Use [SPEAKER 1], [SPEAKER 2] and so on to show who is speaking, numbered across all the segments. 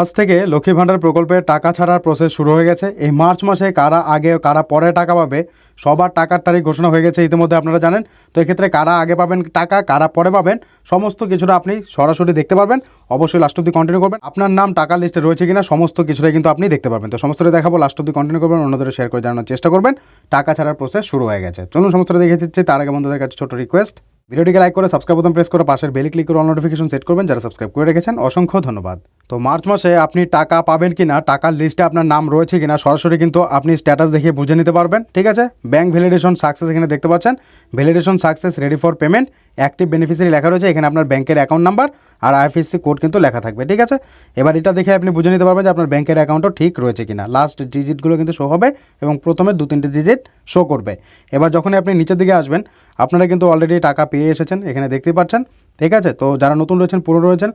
[SPEAKER 1] আজ থেকে লক্ষ্মী ভাণ্ডার প্রকল্পে টাকা ছাড়ার প্রসেস শুরু হয়ে গেছে। এই মার্চ মাসে কারা আগে, কারা পরে টাকা পাবে, সবার টাকার তারিখ ঘোষণা হয়ে গেছে ইতিমধ্যে আপনারা জানেন। তো এক্ষেত্রে কারা আগে পাবেন টাকা, কারা পরে পাবেন, সমস্ত কিছুটা আপনি সরাসরি দেখতে পারবেন। অবশ্যই লাস্ট অব্দি কন্টিনিউ করবেন। আপনার নাম, টাকার লিস্টে রয়েছে কিনা, সমস্ত কিছুটাই কিন্তু আপনি দেখতে পারবেন। তো সমস্তটা দেখাবো লাস্ট অব্দি কন্টিনিউ করবেন, অন্যদের শেয়ার করে জানানোর চেষ্টা করবেন। টাকা ছাড়ার প্রসেস শুরু হয়ে গেছে। চলুন সমস্তটা দেখে দিচ্ছি। তার আগে বন্ধুদের কাছে ছোট রিকোয়েস্ট ভিডিওটিকে লাইক করে সাবস্ক্রাইব বোতাম প্রেস করে, পাশের বেল ক্লিক করে অল নোটিফিকেশন সেট করবেন। যারা সাবস্ক্রাইব করে রেখেছেন, অসংখ্য ধন্যবাদ। তো মার্চ মাসে আপনি টাকা পাবেন কিনা, টাকার লিস্টে আপনার নাম রয়েছে কিনা, সরাসরি কিন্তু আপনি স্ট্যাটাস দেখে বুঝে নিতে পারবেন, ঠিক আছে? ব্যাংক ভ্যালিডেশন সাকসেস এখানে দেখতে পাচ্ছেন। Validation success ready for payment active beneficiary লেখা রয়েছে, এখানে আপনার ব্যাংকের অ্যাকাউন্ট নাম্বার আর আইএফএসসি কোড কিন্তু লেখা থাকবে, ঠিক আছে? এবার এটা দেখে আপনি বুঝে নিতে পারবেন যে আপনার ব্যাংকের অ্যাকাউন্টও ঠিক রয়েছে কিনা। লাস্ট ডিজিটগুলো কিন্তু শো হবে এবং প্রথমে দু তিনটে ডিজিট শো করবে। এবার যখনই আপনি নিচের দিকে আসবেন, আপনারা কিন্তু অলরেডি টাকা পেয়ে এসেছেন, এখানে দেখতেই পাচ্ছেন, ঠিক আছে? তো যারা নতুন রয়েছেন, পুরনো রয়েছেন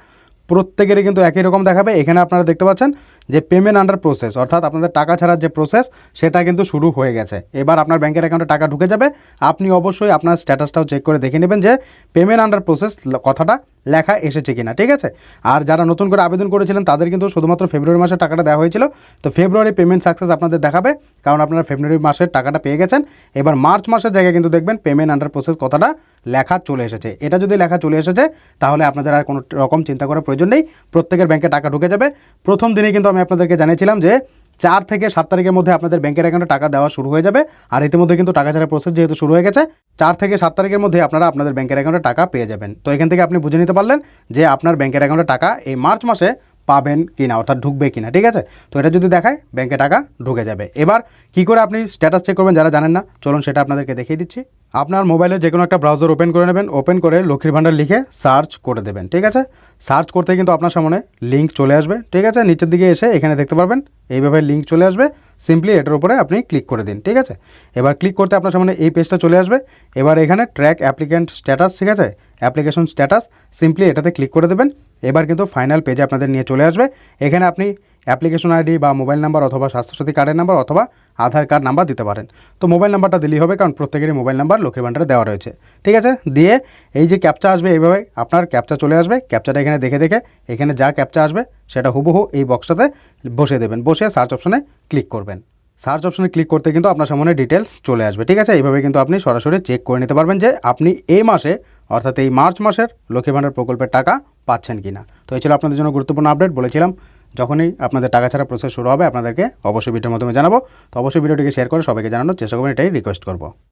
[SPEAKER 1] প্রত্যেকেরই কিন্তু একই রকম দেখাবে। এখানে আপনারা দেখতে পাচ্ছেন যে পেমেন্ট আন্ডার প্রসেস অর্থাৎ আপনাদের টাকা ছাড়ার যে প্রসেস সেটা কিন্তু শুরু হয়ে গেছে। এবার আপনার ব্যাংকের অ্যাকাউন্টে টাকা ঢুকে যাবে। আপনি অবশ্যই আপনার স্ট্যাটাসটাও চেক করে দেখে নেবেন যে পেমেন্ট আন্ডার প্রসেস কথাটা লেখা এসেছে কিনা, ঠিক আছে? আর যারা নতুন করে আবেদন করেছিলেন, তাদের কিন্তু শুধুমাত্র ফেব্রুয়ারি মাসে টাকাটা দেওয়া হয়েছিল। তো ফেব্রুয়ারি পেমেন্ট সাকসেস আপনাদের দেখাবে, কারণ আপনারা ফেব্রুয়ারি মাসের টাকাটা পেয়ে গেছেন। এবার মার্চ মাসের জায়গায় কিন্তু দেখবেন পেমেন্ট আন্ডার প্রসেস কথাটা লেখা চলে এসেছে। এটা যদি লেখা চলে এসেছে, তাহলে আপনাদের আর কোনো রকম চিন্তা করার প্রয়োজন নেই। প্রত্যেকের ব্যাংকে টাকা ঢুকে যাবে। প্রথম দিনে কিন্তু আমি আপনাদেরকে জানিয়েছিলাম যে চার থেকে সাত তারিখের মধ্যে আপনাদের ব্যাংকের অ্যাকাউন্টে টাকা দেওয়া শুরু হয়ে যাবে। আর ইতিমধ্যে কিন্তু টাকা ছাড়া প্রসেস যেহেতু শুরু হয়ে গেছে, চার থেকে সাত তারিখের মধ্যে আপনারা আপনাদের ব্যাংকের অ্যাকাউন্টে টাকা পেয়ে যাবেন। তো এখান থেকে আপনি বুঝে নিতে পারলেন যে আপনার ব্যাংকের অ্যাকাউন্টে টাকা এই মার্চ মাসে পাবেন কি না অর্থাৎ ঢুকবে কি না ঠিক আছে? তো এটা যদি দেখায় ব্যাংকে টাকা ঢুকে যাবে। এবার কি করে আপনি স্ট্যাটাস চেক করবেন যারা জানেন না, চলুন সেটা আপনাদেরকে দেখিয়ে দিচ্ছি। আপনার মোবাইলে যে কোনো একটা ব্রাউজার ওপেন করে নেবেন ওপেন করে লক্ষ্মীর ভাণ্ডার লিখে সার্চ করে দেবেন, ঠিক আছে? সার্চ করতে কিন্তু আপনার সামনে লিঙ্ক চলে আসবে, ঠিক আছে? নিচের দিকে এসে এখানে দেখতে পারবেন, এইভাবে লিঙ্ক চলে আসবে। সিম্পলি এটার উপরে আপনি ক্লিক করে দিন, ঠিক আছে? এবার ক্লিক করতে আপনার সামনে এই পেজটা চলে আসবে। এবার এখানে ট্র্যাক অ্যাপ্লিক্যান্ট স্ট্যাটাস ঠিক আছে? অ্যাপ্লিকেশন স্ট্যাটাস সিম্পলি এটাতে ক্লিক করে দেবেন। এবার কিন্তু ফাইনাল পেজে আপনাদের নিয়ে চলে আসবে। এখানে আপনি অ্যাপ্লিকেশন আইডি বা মোবাইল নাম্বার অথবা স্বাস্থ্যসাথী কার্ডের নাম্বার অথবা আধার কার্ড নাম্বার দিতে পারেন। তো মোবাইল নাম্বারটা দিলেই হবে, কারণ প্রত্যেকেরই মোবাইল নাম্বার লক্ষ্মীর ভাণ্ডারে দেওয়া রয়েছে। ঠিক আছে? দিয়ে এই যে ক্যাপচা আসবে এইভাবে আপনার ক্যাপচা চলে আসবে। ক্যাপচাটা এখানে দেখে দেখে এখানে যা ক্যাপচা আসবে সেটা হুবহু এই বক্সটাতে বসে দেবেন। বসে সার্চ অপশনে ক্লিক করবেন। সার্চ অপশনে ক্লিক করতে কিন্তু আপনার সামনে ডিটেলস চলে আসবে। ঠিক আছে? এইভাবে কিন্তু আপনি সরাসরি চেক করে নিতে পারবেন যে আপনি এই মাসে অর্থাৎ এই মার্চ মাসের লক্ষ্মী ভাণ্ডার প্রকল্পের টাকা পাচ্ছেন কি না তো এই ছিল আপনাদের জন্য গুরুত্বপূর্ণ আপডেট, বলেছিলাম যখনই আপনাদের টাকা ছাড়া প্রসেস শুরু হবে, আপনাদেরকে অবশ্যই ভিডিওর মাধ্যমে জানাব। তো অবশ্যই ভিডিওটিকে শেয়ার করে সবাইকে জানানোর চেষ্টা করবেন, এটাই রিকোয়েস্ট করব।